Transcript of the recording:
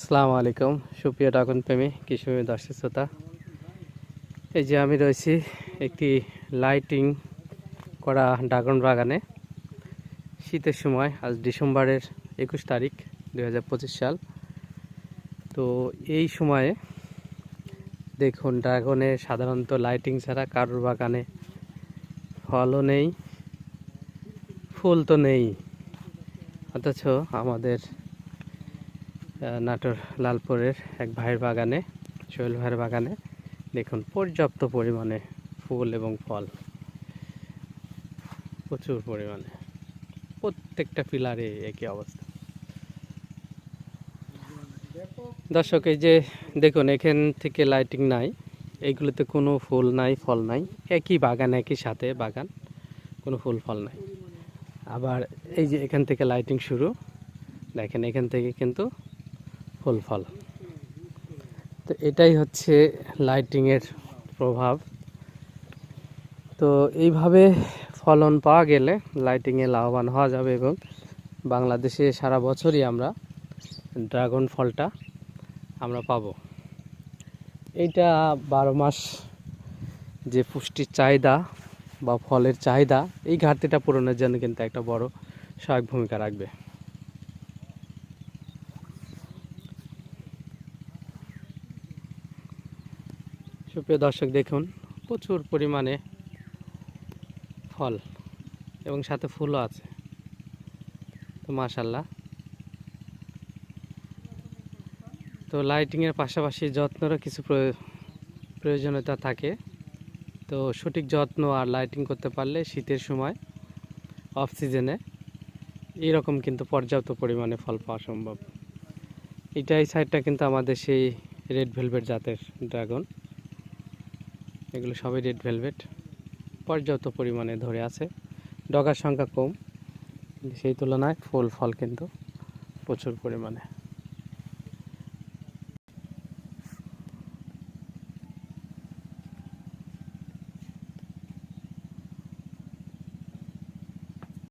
আসসালামু আলাইকুম। সুপ্রিয় ড্রাগন প্রেমী কৃষি দর্শক শ্রোতা, এই যে আমি রয়েছি একটি লাইটিং করা ড্রাগন বাগানে। শীতের সময়, আজ ডিসেম্বরের একুশ তারিখ দু হাজার পঁচিশ সাল। তো এই সময়ে দেখুন, ড্রাগনে সাধারণত লাইটিং ছাড়া কারোর বাগানে ফলও নেই, ফুল তো নেই। অথচ আমাদের নাটোর লালপুরের এক ভাইয়ের বাগানে, সোহেল ভাইয়ের বাগানে। দেখুন, পর্যাপ্ত পরিমাণে ফুল এবং ফল। প্রচুর পরিমাণে। প্রত্যেকটা পিলারে একই অবস্থা। দর্শক, এই যে দেখুন, এখান থেকে লাইটিং নাই। এইগুলোতে কোনো ফুল নাই, ফল নাই। একই বাগান, একই সাথে বাগান, কোনো ফুল, ফল নাই। আবার এই যে এখান থেকে লাইটিং শুরু। দেখেন, এখান থেকে কিন্তু ফুল ফল। তো এটাই হচ্ছে লাইটিংয়ের প্রভাব। তো এইভাবে ফলন পাওয়া গেলে লাইটিংয়ে লাভবান হওয়া যাবে এবং বাংলাদেশে সারা বছরই আমরা ড্রাগন ফলটা আমরা পাবো। এইটা বারো মাস যে পুষ্টির চাহিদা বা ফলের চাহিদা, এই ঘাটতিটা পূরণের জন্য কিন্তু একটা বড় সহায়ক ভূমিকা রাখবে। সুপ্রিয় দর্শক, দেখুন, প্রচুর পরিমাণে ফল এবং সাথে ফুলও আছে। তো মাশাল্লাহ তো লাইটিংয়ের পাশাপাশি যত্নেরও কিছু প্রয়- প্রয়োজনীয়তা থাকে। তো সঠিক যত্ন আর লাইটিং করতে পারলে শীতের সময় অফ সিজনে এরকম কিন্তু পর্যাপ্ত পরিমাণে ফল পাওয়া সম্ভব। এটা এই সাইডটা কিন্তু আমাদের সেই রেড ভেলভেট জাতের ড্রাগন এগুলো সবই রেড ভেলভেট পর্যাপ্ত পরিমাণে ধরে আছে। ডগার সংখ্যা কম। সেই তুলনায় ফুল, ফল কিন্তু প্রচুর পরিমাণে।